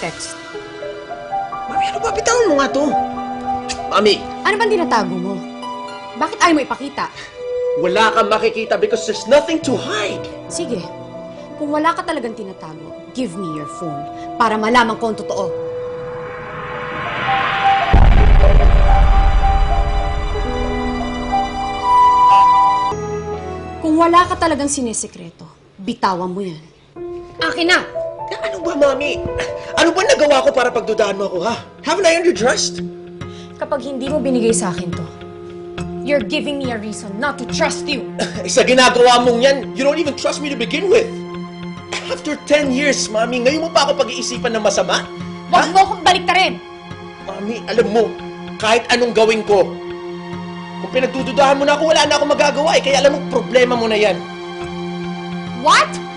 text. Mami, ano ba? Bitawan mo nga to. Mami, Ano bang tinatago mo? Bakit ayaw mo ipakita? wala kang makikita because there's nothing to hide. Sige, kung wala ka talagang tinatago, give me your phone para malaman ko ang totoo. Kung wala ka talagang sinisekreto, bitawan mo yan. Akin na! Ano ba, Mami? Ano ba nagawa ko para pagdudahan mo ako, ha? Haven't I trust? Kapag hindi mo binigay sa akin to, you're giving me a reason not to trust you. Sa ginagawa mong yan, you don't even trust me to begin with. After 10 years, Mami, ngayon mo pa ako pag-iisipan ng masama? Huwag mo akong baliktarin! Mami, alam mo, kahit anong gawin ko, kung pinagdududahan mo na ako, wala na akong magagawa eh. Kaya alam mo, problema mo na yan. What?